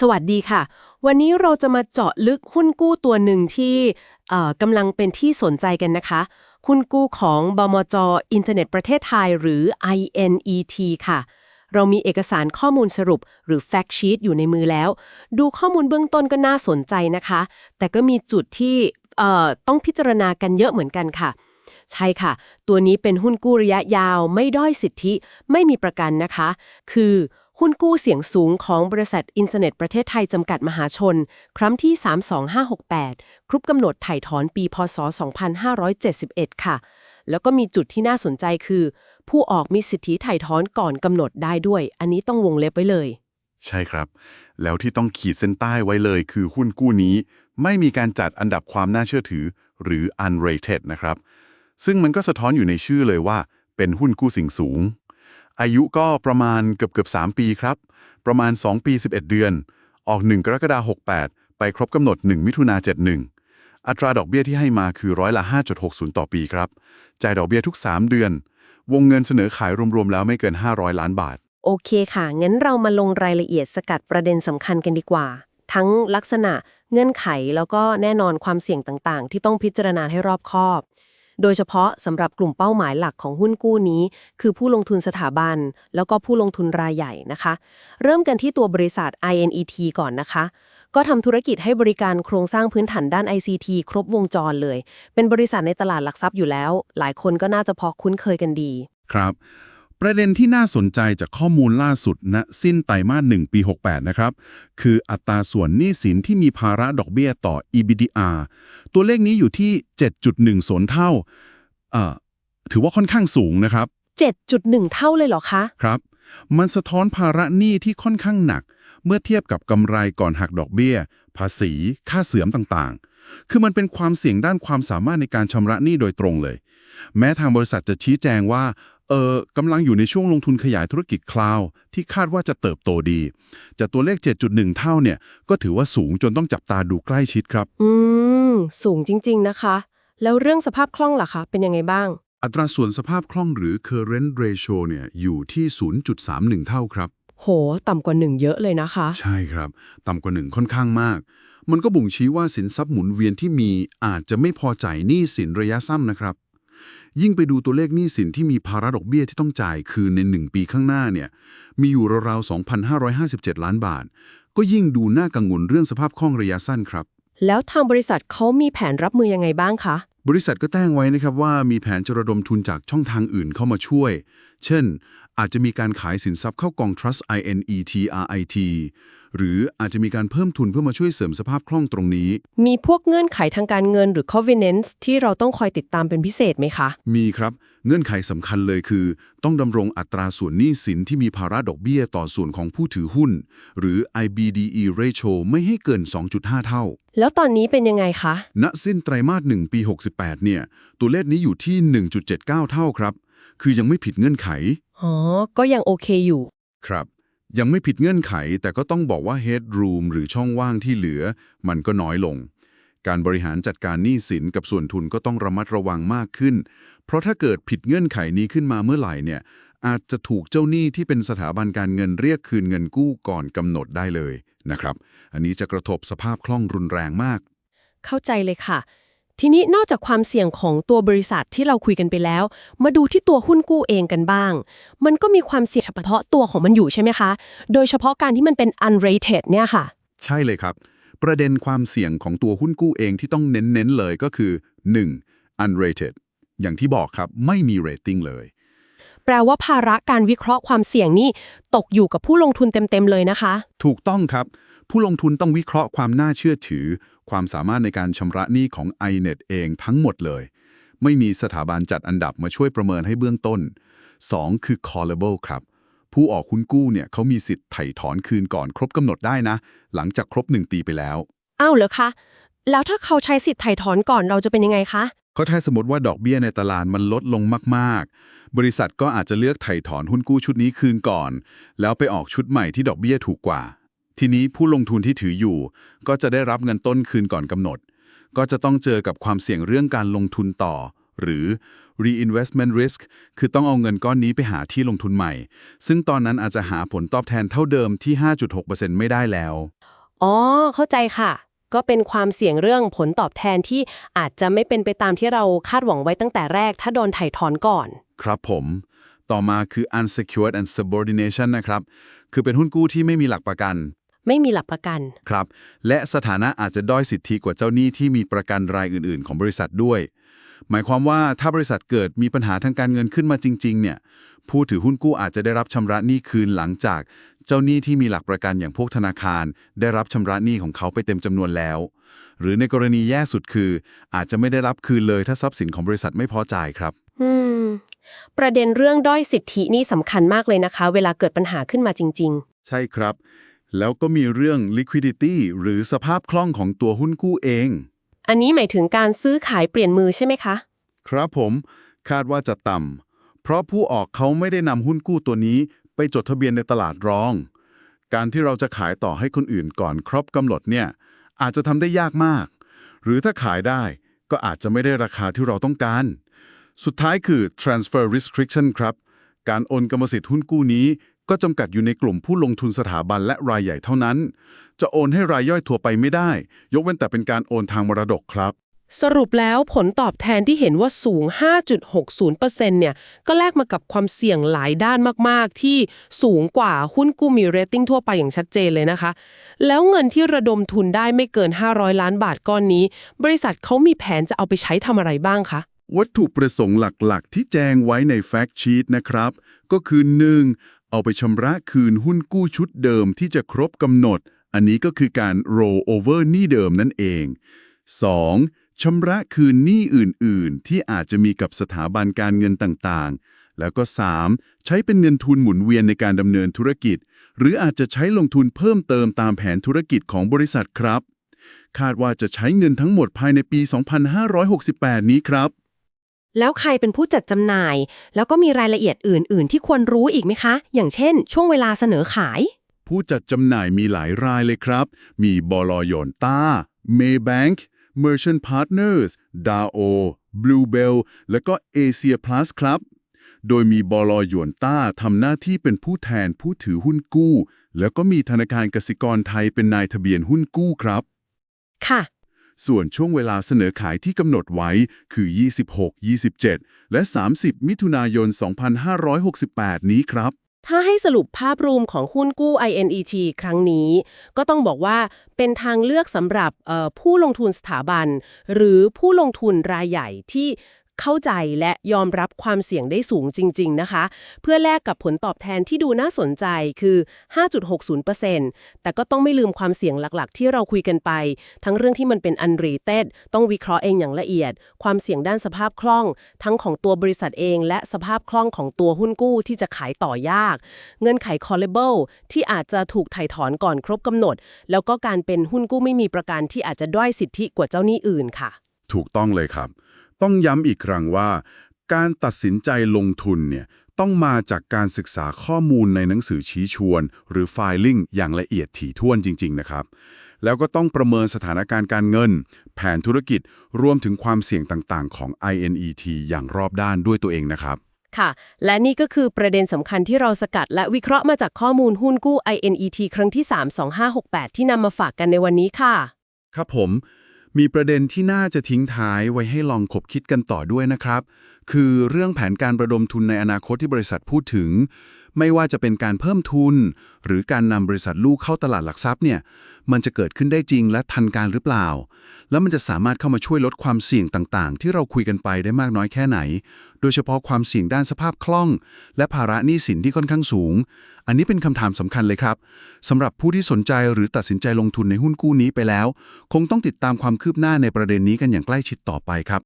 สวัสดีค่ะ วันนี้เราจะมาเจาะลึกหุ้นกู้ตัวหนึ่งที่กำลังเป็นที่สนใจกันนะคะ หุ้นกู้ของบมจอินเทอร์เน็ตประเทศไทยหรือ INET ค่ะ เรามีเอกสารข้อมูลสรุปหรือ Fact Sheet อยู่ในมือแล้ว ดูข้อมูลเบื้องต้นก็น่าสนใจนะคะ แต่ก็มีจุดที่ต้องพิจารณากันเยอะเหมือนกันค่ะใช่ค่ะ ตัวนี้เป็นหุ้นกู้ระยะยาว ไม่ด้อยสิทธิ ไม่มีประกันนะคะ คือ หุ้นกู้เสี่ยงสูงของบริษัทอินเทอร์เน็ตประเทศไทยจำกัดมหาชน ครั้งที่ 32568 ครบกำหนดถ่ายถอนปีพศ 2571 ค่ะ แล้วก็มีจุดที่น่าสนใจคือ ผู้ออกมีสิทธิถ่ายถอนก่อนกำหนดได้ด้วย อันนี้ต้องวงเล็บไว้เลย ใช่ครับ แล้วที่ต้องขีดเส้นใต้ไว้เลย คือหุ้นกู้นี้ ไม่มีการจัดอันดับความน่าเชื่อถือ หรือ unrated นะครับ ซึ่งมันก็สะท้อนอยู่ในชื่อเลยว่า เป็นหุ้นกู้สิ่งสูง อายุก็ประมาณเกือบเกือบ3 ปีครับ ประมาณ 2 ปี 11 เดือน ออก 1 กรกฎาคม68 ไปครบกำหนด 1 มิถุนา71 อัตราดอกเบี้ยที่ให้มาคือร้อยละ 5.60 ต่อปีครับ จ่ายดอกเบี้ยทุก 3 เดือน วงเงินเสนอขายรวมๆ แล้วไม่เกิน 500 ล้านบาท โอเคค่ะ งั้นเรามาลงรายละเอียดสกัดประเด็นสำคัญกันดีกว่า ทั้งลักษณะ เงื่อนไข แล้วก็แน่นอนความเสี่ยงต่างๆ ที่ต้องพิจารณาให้รอบคอบ โดยเฉพาะสำหรับกลุ่มเป้าหมายหลักของหุ้นกู้นี้ คือผู้ลงทุนสถาบัน แล้วก็ผู้ลงทุนรายใหญ่นะคะ เริ่มกันที่ตัวบริษัท INET ก่อนนะคะ ก็ทำธุรกิจให้บริการโครงสร้างพื้นฐานด้าน ICT ครบวงจรเลย เป็นบริษัทในตลาดหลักทรัพย์อยู่แล้ว หลายคนก็น่าจะพอคุ้นเคยกันดี ครับ ประเด็นที่น่าสนใจจากข้อมูลล่าสุดณสิ้นไตรมาส1ปี 68 นะครับ คืออัตราส่วนหนี้สินที่มีภาระดอกเบี้ยต่อ EBDR ตัวเลขนี้อยู่ที่ 7.10เท่าเอ่อถือว่าค่อนข้างสูงนะครับ 7.1 เท่าเลยเหรอคะ ครับ มันสะท้อนภาระหนี้ที่ค่อนข้างหนัก เมื่อเทียบกับกำไรก่อนหักดอกเบี้ย ภาษี ค่าเสื่อมต่างๆ คือมันเป็นความเสี่ยงด้านความสามารถในการชำระหนี้โดยตรงเลย แม้ทางบริษัทจะชี้แจงว่า เออกำลังอยู่ในช่วงลงทุนขยายธุรกิจคลาวด์ที่คาดว่าจะเติบโตดี จากตัวเลข 7.1 เท่าเนี่ย ก็ถือว่าสูงจนต้องจับตาดูใกล้ชิดครับ อืม สูงจริง ๆ นะคะ แล้วเรื่องสภาพคล่องล่ะคะ เป็นยังไงบ้าง อัตราส่วนสภาพคล่องหรือ current ratio เนี่ยอยู่ที่ 0.31 เท่าครับ โห ต่ำกว่าหนึ่งเยอะเลยนะคะ ใช่ครับ ต่ำกว่าหนึ่งค่อนข้างมาก มันก็บ่งชี้ว่าสินทรัพย์หมุนเวียนที่มีอาจจะไม่พอจ่ายหนี้สินระยะสั้นนะครับ ยิ่งไปดูตัวเลขหนี้สินที่มีภาระดอกเบี้ยที่ต้องจ่ายคืนใน 1 ปีข้างหน้าเนี่ย มีอยู่ราวๆ2,557 ล้านบาท ก็ยิ่งดูน่ากังวลเรื่องสภาพคล่องระยะสั้นครับ แล้วทางบริษัทเขามีแผนรับมือยังไงบ้างคะ บริษัทก็แจ้งไว้นะครับว่ามีแผนจะระดมทุนจากช่องทางอื่นเข้ามาช่วย เช่น อาจจะมีการขายสินทรัพย์เข้ากอง Trust INET RIT หรืออาจจะมีการเพิ่มทุนเพื่อมาช่วยเสริมสภาพคล่องตรงนี้ มีพวกเงื่อนไขทางการเงินหรือ covenants ที่เราต้องคอยติดตามเป็นพิเศษไหมคะ มีครับ เงื่อนไขสำคัญเลยคือ ต้องดำรงอัตราส่วนหนี้สินที่มีภาระดอกเบี้ยต่อส่วนของผู้ถือหุ้น หรือ IBDE ratio ไม่ให้เกิน 2.5 เท่า แล้วตอนนี้เป็นยังไงคะ ณ สิ้นไตรมาส 1 ปี 68 เนี่ย ตัวเลขนี้อยู่ที่ 1.79 เท่าครับ คือยังไม่ผิดเงื่อนไข อ๋อ ก็ยังโอเคอยู่ ครับ ยังไม่ผิดเงื่อนไข แต่ก็ต้องบอกว่า headroom หรือช่องว่างที่เหลือ มันก็น้อยลง การบริหารจัดการหนี้สินกับส่วนทุนก็ต้องระมัดระวังมากขึ้น เพราะถ้าเกิดผิดเงื่อนไขนี้ขึ้นมาเมื่อไหร่เนี่ย อาจจะถูกเจ้าหนี้ที่เป็นสถาบันการเงินเรียกคืนเงินกู้ก่อนกำหนดได้เลยนะครับ อันนี้จะกระทบสภาพคล่องรุนแรงมาก เข้าใจเลยค่ะ ทีนี้นอกจากความเสี่ยงของตัวบริษัทที่เราคุยกันไปแล้ว มาดูที่ตัวหุ้นกู้เองกันบ้าง มันก็มีความเสี่ยงเฉพาะตัวของมันอยู่ใช่ไหมคะ โดยเฉพาะการที่มันเป็น unrated เนี่ยค่ะ ใช่เลยครับ ประเด็นความเสี่ยงของตัวหุ้นกู้เองที่ต้องเน้นๆเลยก็คือ 1. unrated อย่างที่บอกครับไม่มี rating เลย แปลว่าภาระการวิเคราะห์ความเสี่ยงนี่ตกอยู่กับผู้ลงทุนเต็มๆเลยนะคะ ถูกต้องครับ ผู้ลงทุนต้องวิเคราะห์ความน่าเชื่อถือ ความสามารถในการชำระหนี้ของ iNet เองทั้งหมดเลย ไม่มีสถาบันจัดอันดับมาช่วยประเมินให้เบื้องต้น 2. คือ callable ครับ ผู้ออกหุ้นกู้เนี่ยเขามีสิทธิ์ไถ่ถอนคืนก่อนครบกำหนดได้นะ หลังจากครบ 1 ปีไปแล้ว อ้าวเหรอคะ แล้วถ้าเขาใช้สิทธิ์ไถ่ถอนก่อนเราจะเป็นยังไงคะก็ถ้าสมมติว่าดอกเบี้ยในตลาดมันลดลงมากๆ บริษัทก็อาจจะเลือกไถ่ถอนหุ้นกู้ชุดนี้คืนก่อน แล้วไปออกชุดใหม่ที่ดอกเบี้ยถูกกว่า ทีนี้ผู้ลงทุนที่ถืออยู่ ก็จะได้รับเงินต้นคืนก่อนกำหนด ก็จะต้องเจอกับความเสี่ยงเรื่องการลงทุนต่อ หรือ reinvestment risk คือต้องเอาเงินก้อนนี้ไปหาที่ลงทุนใหม่ ซึ่งตอนนั้นอาจจะหาผลตอบแทนเท่าเดิมที่ 5.6%ไม่ได้แล้ว อ๋อ เข้าใจค่ะ ก็เป็นความเสี่ยงเรื่องผลตอบแทนที่อาจจะไม่เป็นไปตามที่เราคาดหวังไว้ตั้งแต่แรก ถ้าโดนไถ่ถอนก่อน ครับผม ต่อมาคือ unsecured and subordination นะครับ คือเป็นหุ้นกู้ที่ไม่มีหลักประกัน ไม่มีหลักประกัน ครับ และสถานะอาจจะด้อยสิทธิกว่าเจ้าหนี้ที่มีประกันรายอื่น ๆ ของบริษัทด้วย หมายความว่าถ้าบริษัทเกิดมีปัญหาทางการเงินขึ้นมาจริง ๆ เนี่ย ผู้ถือหุ้นกู้อาจจะได้รับชำระหนี้คืนหลังจาก เจ้าหนี้ที่มีหลักประกันอย่างพวกธนาคาร ได้รับชำระหนี้ของเขาไปเต็มจำนวนแล้ว หรือในกรณีแย่สุดคือ อาจจะไม่ได้รับคืนเลยถ้าทรัพย์สินของบริษัทไม่พอจ่ายครับ อืม ประเด็นเรื่องด้อยสิทธินี่สำคัญมากเลยนะคะ เวลาเกิดปัญหาขึ้นมาจริงใช่ครับ แล้วก็มีเรื่อง liquidity หรือสภาพคล่องของตัวหุ้นกู้เองๆอันนี้หมายถึงการซื้อขายเปลี่ยนมือใช่ไหมคะ ครับผม คาดว่าจะต่ำเพราะผู้ออกเขาไม่ได้นำหุ้นกู้ตัวนี้ ไปจดทะเบียนในตลาดรอง การที่เราจะขายต่อให้คนอื่นก่อนครบกำหนดเนี่ย อาจจะทำได้ยากมาก หรือถ้าขายได้ก็อาจจะไม่ได้ราคาที่เราต้องการ สุดท้ายคือ transfer restriction ครับ การโอนกรรมสิทธิ์หุ้นกู้นี้ ก็จำกัดอยู่ในกลุ่มผู้ลงทุนสถาบันและรายใหญ่เท่านั้น จะโอนให้รายย่อยทั่วไปไม่ได้ ยกเว้นแต่เป็นการโอนทางมรดกครับ สรุปแล้วผลตอบแทนที่เห็นว่าสูง 5.60%เนี่ย ก็แลกมากับความเสี่ยงหลายด้านมาก ๆ ที่สูงกว่าหุ้นกู้มีเรตติ้งทั่วไปอย่างชัดเจนเลยนะคะ แล้วเงินที่ระดมทุนได้ไม่เกิน 500 ล้านบาทก้อนนี้ บริษัทเขามีแผนจะเอาไปใช้ทำอะไรบ้างคะวัตถุประสงค์หลักๆ ที่แจ้งไว้ในแฟกชีตนะครับ ก็คือ 1. เอาไปชำระคืนหุ้นกู้ชุดเดิมที่จะครบกำหนด อันนี้ก็คือการ roll over หนี้เดิมนั่นเอง 2. ชำระคืนหนี้อื่น ๆ ที่อาจจะมีกับสถาบันการเงินต่าง ๆ แล้วก็ 3. ใช้เป็นเงินทุนหมุนเวียนในการดำเนินธุรกิจ หรืออาจจะใช้ลงทุนเพิ่มเติมตามแผนธุรกิจของบริษัทครับ คาดว่าจะใช้เงินทั้งหมดภายในปี 2568 นี้ครับ แล้วใครเป็นผู้จัดจำหน่าย แล้วก็มีรายละเอียดอื่น ๆ ที่ควรรู้อีกไหมคะ อย่างเช่น ช่วงเวลาเสนอขาย ผู้จัดจำหน่ายมีหลายรายเลยครับ มีบลยอนต้า Maybank Merchant Partners DAO Bluebell และก็ Asia Plus ครับ โดยมีบลยวนต้าทำหน้าที่เป็นผู้แทนผู้ถือหุ้นกู้ แล้วก็มีธนาคารกสิกรไทยเป็นนายทะเบียนหุ้นกู้ครับ ค่ะ ส่วนช่วงเวลาเสนอขายที่กำหนดไว้คือ 26 27 และ 30 มิถุนายน 2568 นี้ครับ ถ้าให้สรุปภาพรวมของหุ้นกู้ INET ครั้งนี้ ก็ต้องบอกว่าเป็นทางเลือกสำหรับผู้ลงทุนสถาบัน หรือผู้ลงทุนรายใหญ่ที่ เข้าใจและยอมรับความเสี่ยงได้สูงจริง ๆ นะคะ เพื่อแลกกับผลตอบแทนที่ดูน่าสนใจคือ 5.60%แต่ก็ต้องไม่ลืมความเสี่ยงหลักๆ ที่เราคุยกันไป ทั้งเรื่องที่มันเป็นอันรีเต็ดต้องวิเคราะห์เองอย่างละเอียด ความเสี่ยงด้านสภาพคล่อง ทั้งของตัวบริษัทเอง และสภาพคล่องของตัวหุ้นกู้ที่จะขายต่อยาก เงื่อนไข callable ที่อาจจะถูกถ่ายถอนก่อนครบกำหนด แล้วก็การเป็นหุ้นกู้ไม่มีประกันที่อาจจะด้อยสิทธิกว่าเจ้าหนี้อื่นค่ะ ถูกต้องเลยครับ ต้องย้ำอีกครั้งว่า การตัดสินใจลงทุนเนี่ยต้องมาจากการศึกษาข้อมูลในหนังสือชี้ชวน หรือ filing อย่างละเอียดถี่ถ้วนจริง ๆ นะครับ แล้วก็ต้องประเมินสถานการณ์การเงิน แผนธุรกิจรวมถึงความเสี่ยงต่างๆ ของ INET อย่างรอบด้านด้วยตัวเองนะครับค่ะ และนี่ก็คือประเด็นสำคัญที่เราสกัดและวิเคราะห์มาจากข้อมูลหุ้นกู้ INET ครั้งที่ 32568 ที่นำมาฝากกันในวันนี้ค่ะ ครับผม มีประเด็นที่น่าจะทิ้งท้ายไว้ให้ลองคบคิดกันต่อด้วยนะครับ คือเรื่องแผนการระดมทุนในอนาคตที่บริษัทพูดถึง ไม่ว่าจะเป็นการเพิ่มทุน หรือการนำบริษัทลูกเข้าตลาดหลักทรัพย์เนี่ยมันจะเกิดขึ้นได้จริงและทันการหรือเปล่า แล้วมันจะสามารถเข้ามาช่วยลดความเสี่ยงต่างๆ ที่เราคุยกันไปได้มากน้อยแค่ไหน โดยเฉพาะความเสี่ยงด้านสภาพคล่อง และภาระหนี้สินที่ค่อนข้างสูง อันนี้เป็นคำถามสำคัญเลยครับสำหรับผู้ที่สนใจหรือตัดสินใจลงทุนในหุ้นกู้นี้ไปแล้ว คงต้องติดตามความคืบหน้าในประเด็นนี้กันอย่างใกล้ชิดต่อไปครับ